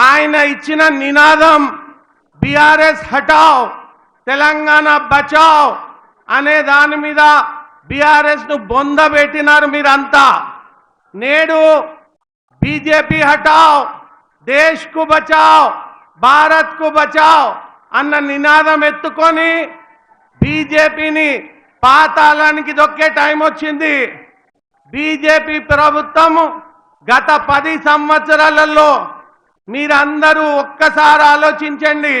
ఆయన ఇచ్చిన నినాదం బీఆర్ఎస్ హటావ్ తెలంగాణ బచావ్ అనే దాని మీద బీఆర్ఎస్ను బొందబెట్టినారు మీరంతా. నేడు బీజేపీ హటావ్ దేశ్కు బచావ్ భారత్కు బచావ్ అన్న నినాదం ఎత్తుకొని బీజేపీని పాతాళానికి దొక్కే టైం వచ్చింది. బీజేపీ ప్రభుత్వం గత పది సంవత్సరాలలో మీరందరూ ఒక్కసారి ఆలోచించండి.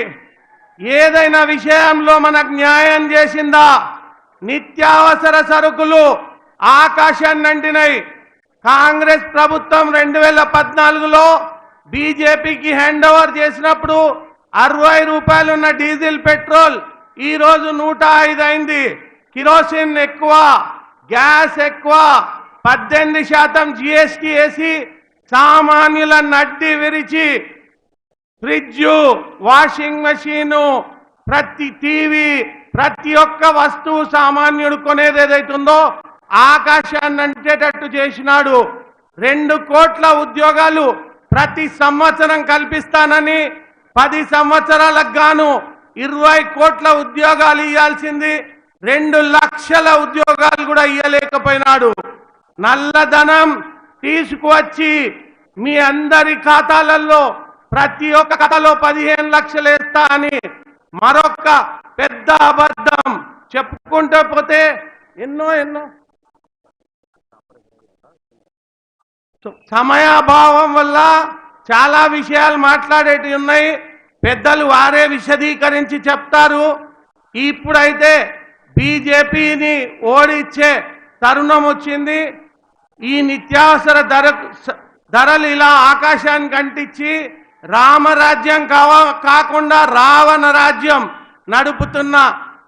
ఏదైనా విషయంలో మనకు న్యాయం చేసిందా? నిత్యావసర సరుకులు ఆకాశాన్ని అంటినాయి. కాంగ్రెస్ ప్రభుత్వం రెండు వేల పద్నాలుగులో బీజేపీకి హ్యాండ్ ఓవర్ చేసినప్పుడు అరవై రూపాయలున్న డీజిల్ పెట్రోల్ ఈరోజు నూట ఐదు అయింది. కిరోసిన్ ఎక్కువ గ్యాస్ ఎక్కువ పద్దెనిమిది శాతం జిఎస్టీ వేసి సామాన్యుల నడ్డి విరిచి ఫ్రిడ్జ్ వాషింగ్ మెషీను ప్రతి టీవీ ప్రతి ఒక్క వస్తువు సామాన్యుడు కొనేది ఏదైతుందో ఆకాశాన్ని అంటేటట్టు చేసినాడు. రెండు కోట్ల ఉద్యోగాలు ప్రతి సంవత్సరం కల్పిస్తానని పది సంవత్సరాలకు గాను ఇరవై కోట్ల ఉద్యోగాలు ఇవ్వాల్సింది రెండు లక్షల ఉద్యోగాలు కూడా ఇవ్వలేకపోయినాడు నల్లధనం తీసుకువచ్చి మీ అందరి ఖాతాలలో ప్రతి ఒక్క ఖాతాలో పదిహేను లక్షలు వేస్తా అని మరొక పెద్ద అబద్ధం చెప్పుకుంటూ పోతే ఎన్నో ఎన్నో. సమయాభావం వల్ల చాలా విషయాలు మాట్లాడేటివి ఉన్నాయి. పెద్దలు వారే విశదీకరించి చెప్తారు. ఇప్పుడైతే బీజేపీని ఓడించే తరుణం వచ్చింది. ఈ నిత్యావసర ధర ధరలు ఇలా ఆకాశానికి అంటించి రామరాజ్యం కావా కాకుండా రావణ రాజ్యం నడుపుతున్న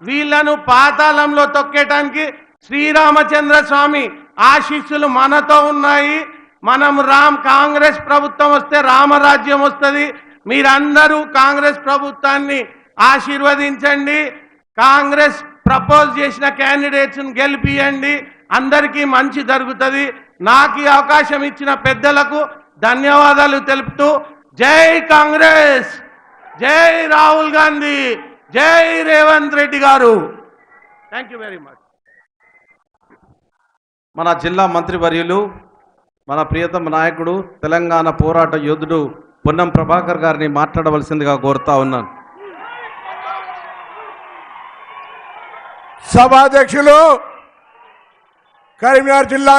వీళ్ళను పాతాళంలో తొక్కేయటానికి శ్రీరామచంద్ర స్వామి ఆశీస్సులు మనతో ఉన్నాయి. మనం రామ్ కాంగ్రెస్ ప్రభుత్వం వస్తే రామరాజ్యం వస్తుంది. మీరందరూ కాంగ్రెస్ ప్రభుత్వాన్ని ఆశీర్వదించండి. కాంగ్రెస్ ప్రపోజ్ చేసిన క్యాండిడేట్స్ని గెలిపియండి. అందరికీ మంచి జరుగుతుంది. నాకు ఈ అవకాశం ఇచ్చిన పెద్దలకు ధన్యవాదాలు తెలుపుతూ జై కాంగ్రెస్ జై రాహుల్ గాంధీ జై రేవంత్ రెడ్డి గారు. థ్యాంక్ యూ వెరీ మచ్ మన జిల్లా మంత్రివర్యులు మన ప్రియతమ నాయకుడు తెలంగాణ పోరాట యోధుడు పొన్నం ప్రభాకర్ గారిని మాట్లాడవలసిందిగా కోరుతా ఉన్నాను. సభాధ్యక్షులు కరీంనగర్ జిల్లా